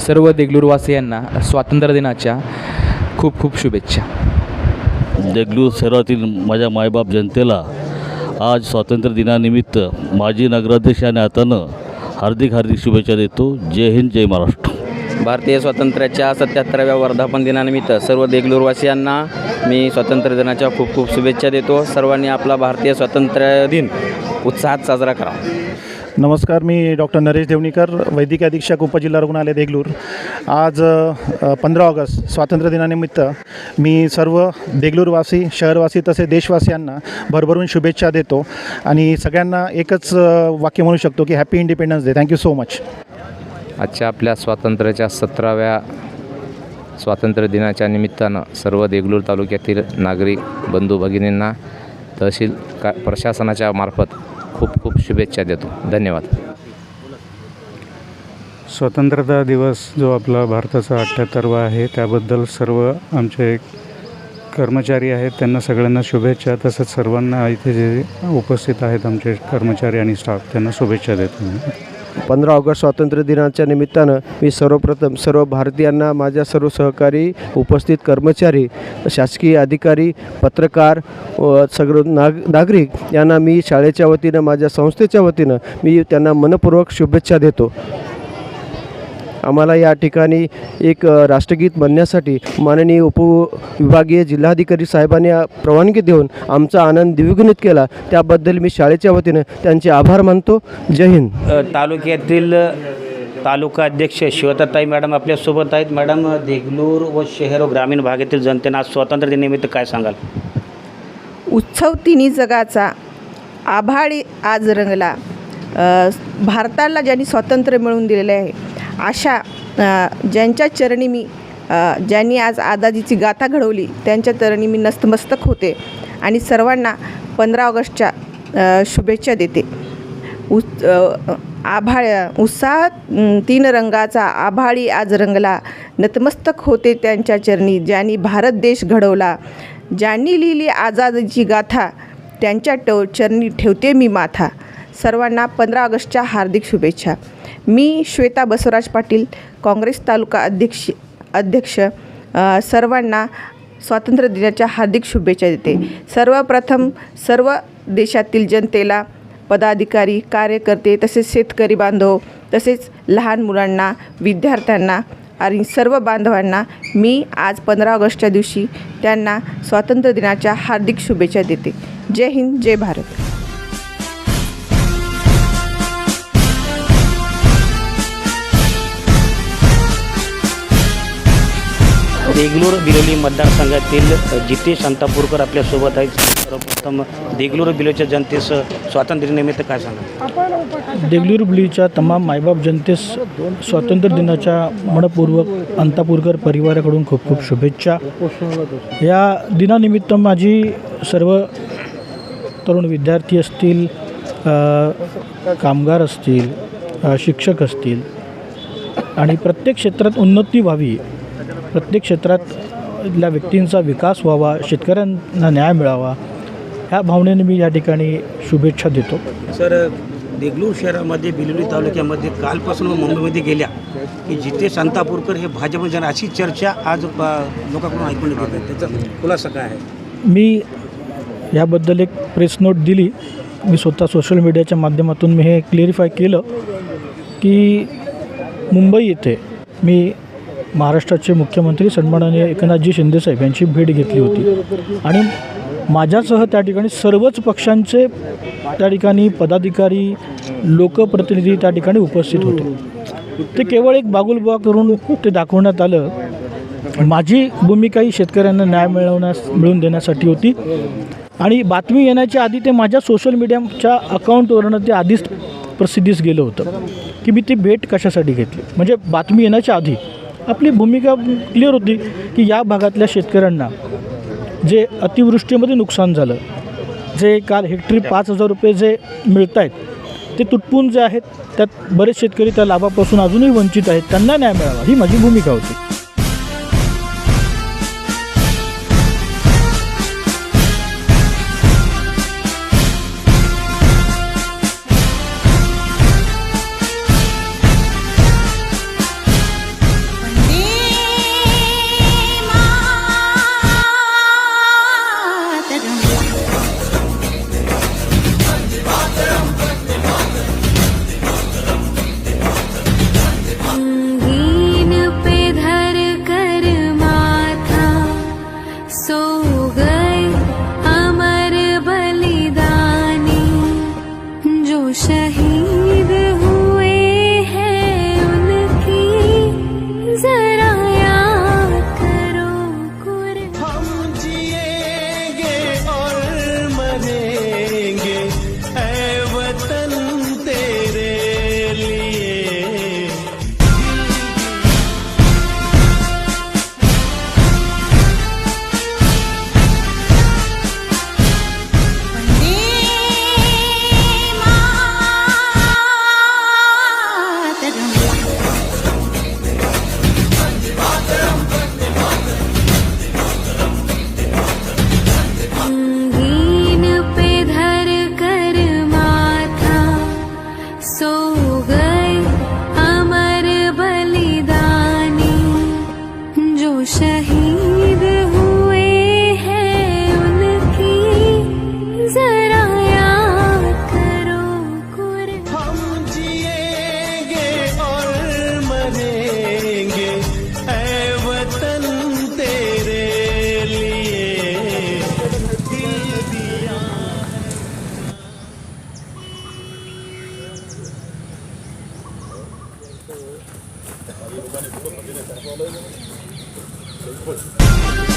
सर्व देगलूरवासियांना स्वातंत्र्य दिनाच्या खूप खूप शुभेच्छा. देगलूर शहरातील माझ्या मायबाप जनतेला आज स्वातंत्र्य दिनानिमित्त माजी नगराध्यक्ष या नात्यानं हार्दिक हार्दिक शुभेच्छा देतो. जय हिंद जय महाराष्ट्र. भारतीय स्वातंत्र्याच्या सत्याहत्तराव्या वर्धापन दिनानिमित्त सर्व देगलूरवासियांना मी स्वातंत्र्य दिनाच्या खूप खूप शुभेच्छा देतो. सर्वांनी आपला भारतीय स्वातंत्र्य दिन उत्साहात साजरा करा. नमस्कार मी डॉक्टर नरेश देवणीकर वैद्यकीय अधीक्षक उपजिल्हा रुग्णालय देगलूर. आज पंधरा ऑगस्ट स्वातंत्र्य दिनानिमित्त मी सर्व देगलूरवासी शहरवासी तसेच देशवासियांना भरभरून शुभेच्छा देतो आणि सगळ्यांना एकच वाक्य म्हणू शकतो की happy independence day thank you so much आजच्या आपल्या स्वातंत्र्याच्या सतराव्या स्वातंत्र्य दिनाच्या निमित्तानं सर्व देगलूर तालुक्यातील नागरिक बंधू भगिनींना तहसील का प्रशासनाच्या मार्फत शुभेच्छा देतो. धन्यवाद. स्वतंत्रता दिवस जो आपला भारताचा अठ्ठ्याहत्तरवा आहे त्याबद्दल सर्व आमचे कर्मचारी आहेत त्यांना सगळ्यांना शुभेच्छा. तसंच सर्वांना इथे जे उपस्थित आहेत आमचे कर्मचारी आणि स्टाफ त्यांना शुभेच्छा देतो. मी पंधरा ऑगस्ट स्वातंत्र्य दिनाच्या निमित्तानं मी सर्वप्रथम सर्व भारतीयांना माझ्या सर्व सहकारी उपस्थित कर्मचारी शासकीय अधिकारी पत्रकार व सगळं नाग नागरिक यांना मी शाळेच्या वतीनं माझ्या संस्थेच्या वतीनं मी त्यांना मनपूर्वक शुभेच्छा देतो. आम्हाला या ठिकाणी एक राष्ट्रगीत म्हणण्यासाठी माननीय उपविभागीय जिल्हाधिकारी साहेबांनी परवानगी देऊन आमचा आनंद द्विगुणित केला. त्याबद्दल मी शाळेच्या वतीनं त्यांचे आभार मानतो. जय हिंद. तालुक्यातील तालुका अध्यक्ष शिवताताई मॅडम आपल्यासोबत आहेत. मॅडम देगलूर व शहर व ग्रामीण भागातील जनतेनं आज स्वातंत्र्य दिनानिमित्त काय सांगाल? उत्सव तिन्ही जगाचा आभाळी आज रंगला. भारताला ज्यांनी स्वातंत्र्य मिळवून दिलेले आहे अशा ज्यांच्या चरणी मी ज्यांनी आज आझादीची गाथा घडवली त्यांच्या चरणी मी नस्तमस्तक होते आणि सर्वांना पंधरा ऑगस्टच्या शुभेच्छा देते. उस आभाळ उत्साह तीन रंगाचा आभाळी आज रंगला नतमस्तक होते त्यांच्या चरणी ज्यांनी भारत देश घडवला ज्यांनी लिहिली आझादीची गाथा त्यांच्या टो चरणी ठेवते मी माथा. सर्वांना पंधरा ऑगस्टच्या हार्दिक शुभेच्छा. मी श्वेता बसवराज पाटील काँग्रेस तालुका अध्यक्ष अध्यक्ष सर्वांना स्वातंत्र्य दिनाच्या हार्दिक शुभेच्छा देते. सर्वप्रथम सर्व देशातील जनतेला पदाधिकारी कार्यकर्ते तसेच शेतकरी बांधव तसेच लहान मुलांना विद्यार्थ्यांना आणि सर्व बांधवांना मी आज पंधरा ऑगस्टच्या दिवशी त्यांना स्वातंत्र्य दिनाच्या हार्दिक शुभेच्छा देते. जय हिंद जय भारत. देगलूर बिलोली मतदारसंघातील जितेश अंतापूरकर आपल्यासोबत आहेत. सर्वप्रथम देगलूर बिलोच्या जनतेस स्वातंत्र्यनिमित्त काय सांगा देगलूर बुलीच्या तमाम मायबाप जनतेस स्वातंत्र्य दिनाच्या मनपूर्वक अंतापूरकर परिवाराकडून खूप खूप शुभेच्छा. या दिनानिमित्त माझी सर्व तरुण विद्यार्थी असतील कामगार असतील शिक्षक असतील आणि प्रत्येक क्षेत्रात उन्नती व्हावी प्रत्येक क्षेत्रातल्या व्यक्तींचा विकास व्हावा शेतकऱ्यांना न्याय मिळावा ह्या भावनेने मी या ठिकाणी शुभेच्छा देतो. सर देगलूर शहरामध्ये बिलोली तालुक्यामध्ये कालपासून मुंबईमध्ये गेल्या की जितेश अंतापूरकर हे भाजप जन अशी चर्चा आज लोकांकडून ऐकून आहे त्याचा खुलासा काय आहे? मी याबद्दल एक प्रेस नोट दिली. मी स्वतः सोशल मीडियाच्या माध्यमातून मी हे क्लिअरिफाय केलं की मुंबई येथे मी महाराष्ट्राचे मुख्यमंत्री सन्माननीय एकनाथजी शिंदेसाहेब यांची भेट घेतली होती. आणि माझ्यासह त्या ठिकाणी सर्वच पक्षांचे त्या ठिकाणी पदाधिकारी लोकप्रतिनिधी त्या ठिकाणी उपस्थित होते. ते केवळ एक बागुलबा करून ते दाखवण्यात आलं. माझी भूमिका ही शेतकऱ्यांना न्याय मिळवण्यास मिळवून देण्यासाठी होती. आणि बातमी येण्याच्या आधी ते माझ्या सोशल मीडियाच्या अकाउंटवरनं ते आधीच प्रसिद्धीस गेलं होतं. की मी ती भेट कशासाठी घेतली? म्हणजे बातमी येण्याच्या आधी. आपली भूमिका क्लिअर होती की या भागातल्या शेतकऱ्यांना जे अतिवृष्टीमध्ये नुकसान झालं जे काल हेक्टरी पाच हजार रुपये जे मिळत आहेत ते तुटपून जे आहेत. त्यात बरेच शेतकरी त्या लाभापासून अजूनही वंचित आहेत. त्यांना न्याय मिळावा ही माझी भूमिका होती. so Ben de bunu kabul ederim. Ben de bunu kabul ederim.